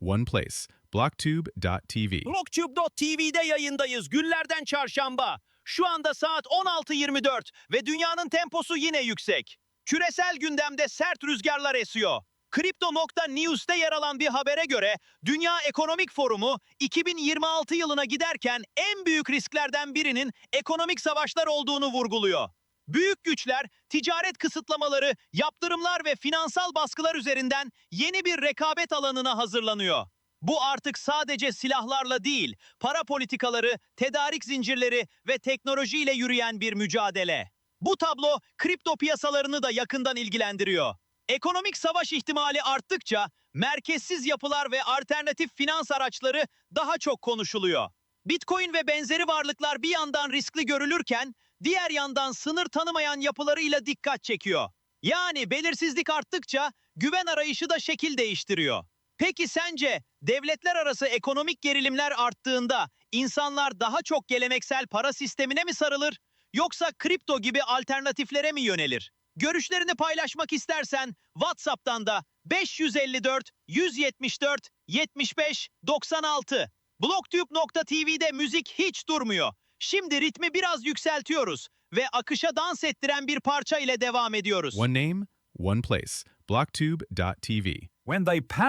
one place. Blocktube.tv. Blocktube.tv'de yayındayız. Günlerden çarşamba. Şu anda saat 16.24 ve dünyanın temposu yine yüksek. Küresel gündemde sert rüzgarlar esiyor. Crypto.news'te yer alan bir habere göre Dünya Ekonomik Forumu 2026 yılına giderken en büyük risklerden birinin ekonomik savaşlar olduğunu vurguluyor. Büyük güçler ticaret kısıtlamaları, yaptırımlar ve finansal baskılar üzerinden yeni bir rekabet alanına hazırlanıyor. Bu artık sadece silahlarla değil, para politikaları, tedarik zincirleri ve teknolojiyle yürüyen bir mücadele. Bu tablo kripto piyasalarını da yakından ilgilendiriyor. Ekonomik savaş ihtimali arttıkça merkezsiz yapılar ve alternatif finans araçları daha çok konuşuluyor. Bitcoin ve benzeri varlıklar bir yandan riskli görülürken diğer yandan sınır tanımayan yapılarıyla dikkat çekiyor. Yani belirsizlik arttıkça güven arayışı da şekil değiştiriyor. Peki sence devletler arası ekonomik gerilimler arttığında insanlar daha çok geleneksel para sistemine mi sarılır yoksa kripto gibi alternatiflere mi yönelir? Görüşlerini paylaşmak istersen WhatsApp'tan da 554 174 75 96 Blocktube.tv'de müzik hiç durmuyor. Şimdi ritmi biraz yükseltiyoruz ve akışa dans ettiren bir parça ile devam ediyoruz. One name, one place. Blocktube.tv. When they pan